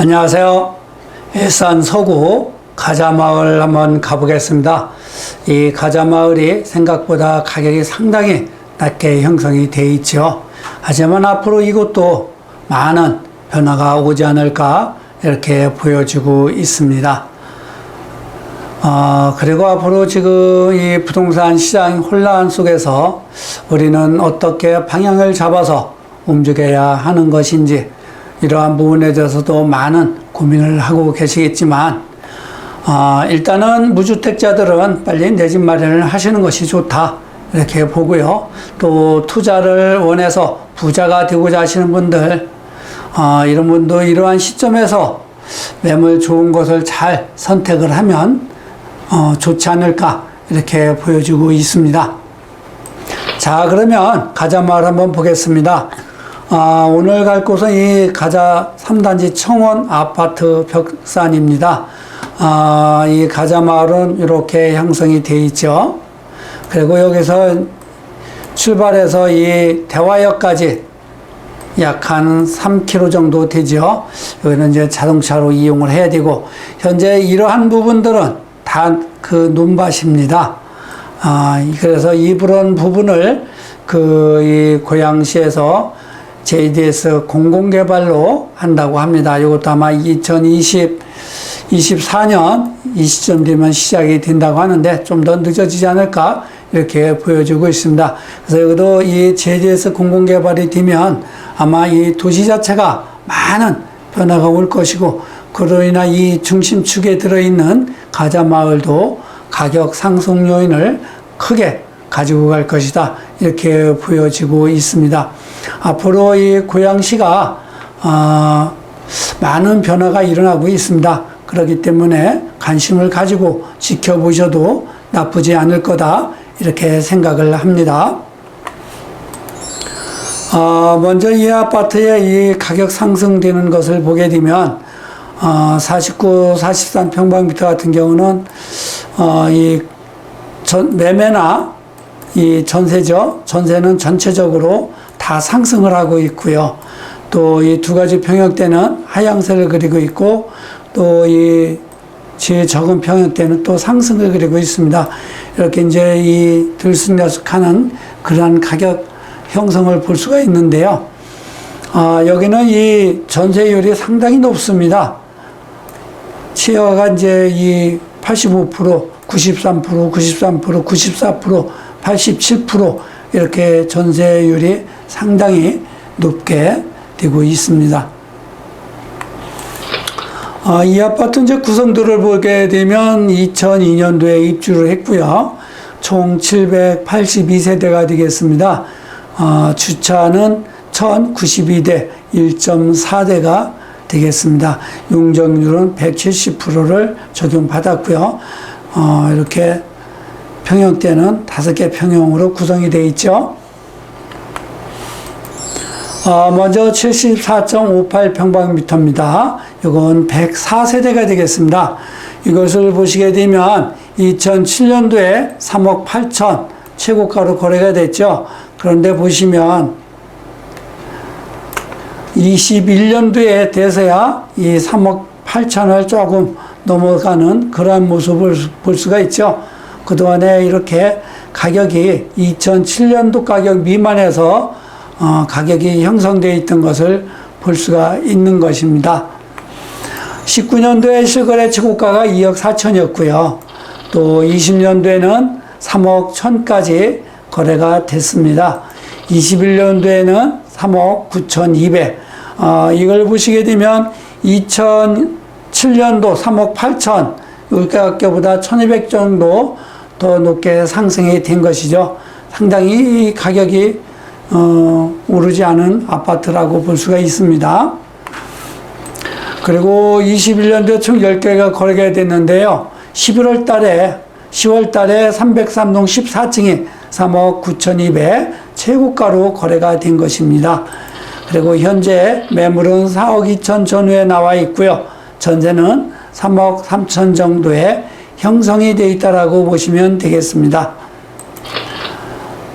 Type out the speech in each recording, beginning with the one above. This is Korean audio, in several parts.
안녕하세요. 일산 서구 가자마을 한번 가보겠습니다. 이 가자마을이 생각보다 가격이 상당히 낮게 형성이 되어 있죠. 하지만 앞으로 이곳도 많은 변화가 오지 않을까 이렇게 보여지고 있습니다. 어, 그리고 앞으로 지금 이 부동산 시장 혼란 속에서 우리는 어떻게 방향을 잡아서 움직여야 하는 것인지 이러한 부분에 대해서도 많은 고민을 하고 계시겠지만, 어, 일단은 무주택자들은 빨리 내 집 마련을 하시는 것이 좋다. 이렇게 보고요. 또 투자를 원해서 부자가 되고자 하시는 분들, 어, 이런 분도 이러한 시점에서 매물 좋은 것을 잘 선택을 하면 어, 좋지 않을까 이렇게 보여주고 있습니다. 자, 그러면 가자마을 한번 보겠습니다. 아, 오늘 갈 곳은 이 가자 3단지 청원 아파트 벽산입니다. 아, 이 가자 마을은 이렇게 형성이 되어 있죠. 그리고 여기서 출발해서 이 대화역까지 약 한 3km 정도 되죠. 여기는 이제 자동차로 이용을 해야 되고, 현재 이러한 부분들은 다그 논밭입니다. 아, 그래서 이런 부분을 그 이 고양시에서 JDS 공공개발로 한다고 합니다. 이것도 아마 2020, 24년 이 시점 되면 시작이 된다고 하는데 좀 더 늦어지지 않을까 이렇게 보여주고 있습니다. 그래서 여기도 이 JDS 공공개발이 되면 아마 이 도시 자체가 많은 변화가 올 것이고 그로 인한 이 중심축에 들어있는 가자 마을도 가격 상승 요인을 크게 가지고 갈 것이다. 이렇게 보여지고 있습니다. 앞으로 이 고양시가, 어, 많은 변화가 일어나고 있습니다. 그렇기 때문에 관심을 가지고 지켜보셔도 나쁘지 않을 거다. 이렇게 생각을 합니다. 어, 먼저 이 아파트의 이 가격 상승되는 것을 보게 되면, 어, 49, 43 평방미터 같은 경우는, 어, 이 전, 매매나 이 전세죠. 전세는 전체적으로 다 상승을 하고 있고요. 또 이 두 가지 평형대는 하향세를 그리고 있고 또 이 제일 적은 평형대는 또 상승을 그리고 있습니다. 이렇게 이제 이 들쑥날쑥하는 그러한 가격 형성을 볼 수가 있는데요. 아, 여기는 이 전세율이 상당히 높습니다. 치어가 이제 이 85%, 93%, 93%, 94%, 87% 이렇게 전세율이 상당히 높게 되고 있습니다. 어, 이 아파트 이제 구성도를 보게 되면 2002년도에 입주를 했고요. 총 782세대가 되겠습니다. 어, 주차는 1092대 1.4대가 되겠습니다. 용적률은 170%를 적용받았고요. 어, 이렇게 평형대는 다섯 개 평형으로 구성이 되어 있죠. 어, 먼저 74.58 평방미터입니다. 이건 104세대가 되겠습니다. 이것을 보시게 되면 2007년도에 3억 8천 최고가로 거래가 됐죠. 그런데 보시면 21년도에 돼서야 이 3억 8천을 조금 넘어가는 그러한 모습을 볼 수가 있죠. 그동안에 이렇게 가격이 2007년도 가격 미만에서 어, 가격이 형성되어 있던 것을 볼 수가 있는 것입니다. 19년도에 실거래 최고가가 2억 4천이었고요. 또 20년도에는 3억 1천까지 거래가 됐습니다. 21년도에는 3억 9천 2백. 어, 이걸 보시게 되면 2007년도 3억 8천 물가격보다 1200 정도 더 높게 상승이 된 것이죠. 상당히 가격이 어, 오르지 않은 아파트라고 볼 수가 있습니다. 그리고 21년도에 총 10개가 거래가 됐는데요. 11월 달에, 10월 달에 303동 14층이 3억 9,200 최고가로 거래가 된 것입니다. 그리고 현재 매물은 4억 2천 전후에 나와 있고요. 전세는 3억 3천 정도에 형성이 되어 있다라고 보시면 되겠습니다.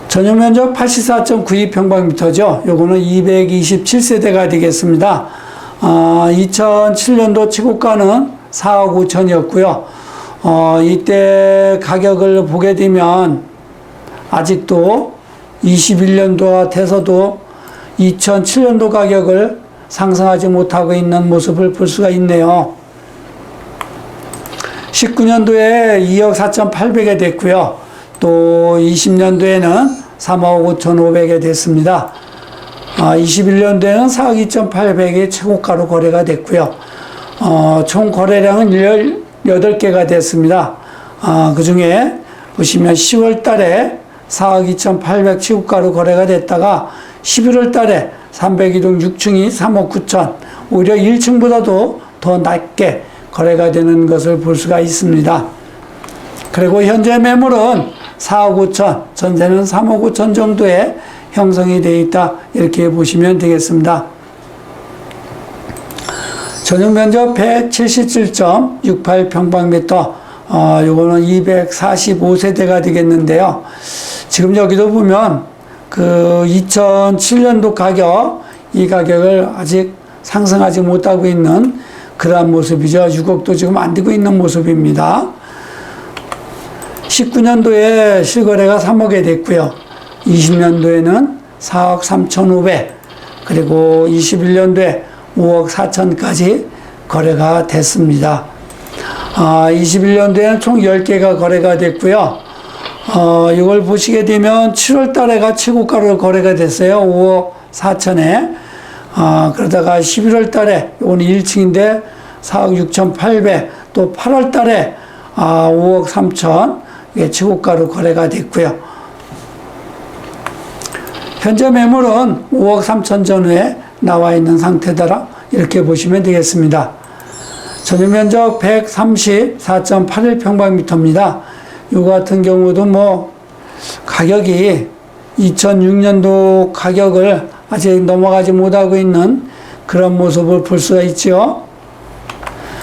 전용 면적 84.92평방미터죠. 요거는 227세대가 되겠습니다. 아, 2007년도 최고가는 4억 5천이었고요. 어, 이때 가격을 보게 되면 아직도 21년도가 돼서도 2007년도 가격을 상승하지 못하고 있는 모습을 볼 수가 있네요. 19년도에 2억 4,800에 됐고요. 또 20년도에는 3억 5,500에 됐습니다. 아, 21년도에는 4억 2,800이 최고가로 거래가 됐고요. 어, 총 거래량은 18개가 됐습니다. 아, 그 중에 보시면 10월 달에 4억 2,800 최고가로 거래가 됐다가 11월 달에 302동 6층이 3억 9천, 오히려 1층보다도 더 낮게 거래가 되는 것을 볼 수가 있습니다. 그리고 현재 매물은 4억 5천, 전세는 3억 5천 정도에 형성이 되어 있다. 이렇게 보시면 되겠습니다. 전용 면적 177.68평방미터, 어, 요거는 245세대가 되겠는데요. 지금 여기도 보면 그 2007년도 가격, 이 가격을 아직 상승하지 못하고 있는 그러한 모습이죠. 6억도 지금 안 되고 있는 모습입니다. 19년도에 실거래가 3억에 됐고요. 20년도에는 4억 3,500, 그리고 21년도에 5억 4천까지 거래가 됐습니다. 아, 21년도에는 총 10개가 거래가 됐고요. 어, 이걸 보시게 되면 7월 달에가 최고가로 거래가 됐어요. 5억 4천에. 아, 그러다가 11월 달에, 이건 1층인데 4억 6,800, 또 8월 달에 아, 5억 3천, 이게 최고가로 거래가 됐고요. 현재 매물은 5억 3천 전후에 나와 있는 상태더라. 이렇게 보시면 되겠습니다. 전용 면적 134.81평방미터입니다. 이 같은 경우도 뭐 가격이 2006년도 가격을 아직 넘어가지 못하고 있는 그런 모습을 볼 수가 있죠.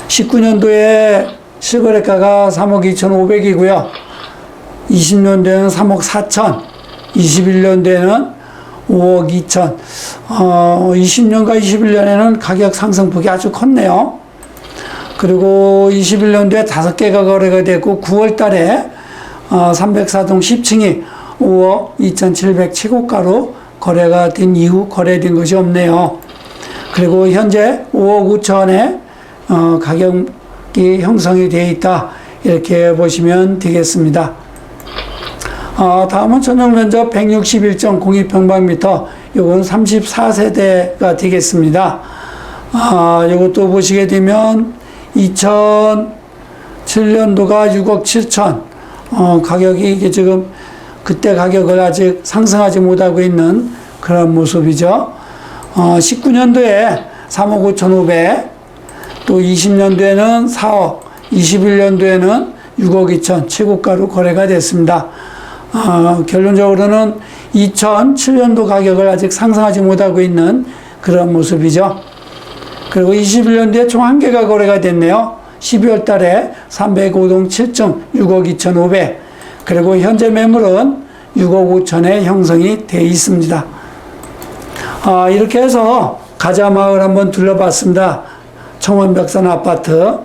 19년도에 실거래가가 3억 2,500이고요. 20년도에는 3억 4천, 21년도에는 5억 2천, 어, 20년과 21년에는 가격 상승폭이 아주 컸네요. 그리고 21년도에 다섯 개가 거래가 됐고 9월 달에 어, 304동 10층이 5억 2,700 최고가로 거래가 된 이후 거래된 것이 없네요. 그리고 현재 5억 5천에 어, 가격이 형성이 되어 있다. 이렇게 보시면 되겠습니다. 어, 다음은 전용 면적 161.02평방미터, 요건 34세대가 되겠습니다. 아, 요것도 보시게 되면 2007년도가 6억 7천, 어, 가격이 이게 지금 그때 가격을 아직 상승하지 못하고 있는 그런 모습이죠. 어, 19년도에 3억 5천 5백, 또 20년도에는 4억, 21년도에는 6억 2천 최고가로 거래가 됐습니다. 어, 결론적으로는 2007년도 가격을 아직 상승하지 못하고 있는 그런 모습이죠. 그리고 21년도에 총 한 개가 거래가 됐네요. 12월 달에 305동 7층 6억 2,500. 그리고 현재 매물은 6억 5천에 형성이 되어 있습니다. 아, 이렇게 해서 가자마을 한번 둘러봤습니다. 청원벽산 아파트.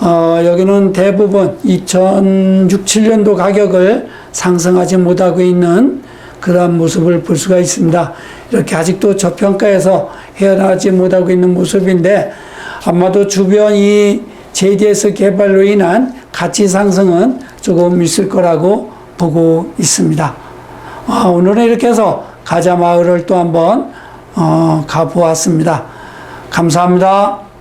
어, 여기는 대부분 2006, 7년도 가격을 상승하지 못하고 있는 그러한 모습을 볼 수가 있습니다. 이렇게 아직도 저평가에서 헤어나지 못하고 있는 모습인데 아마도 주변 이 JDS 개발로 인한 가치 상승은 조금 있을 거라고 보고 있습니다. 아, 오늘은 이렇게 해서 가자 마을을 또 한번 어, 가보았습니다. 감사합니다.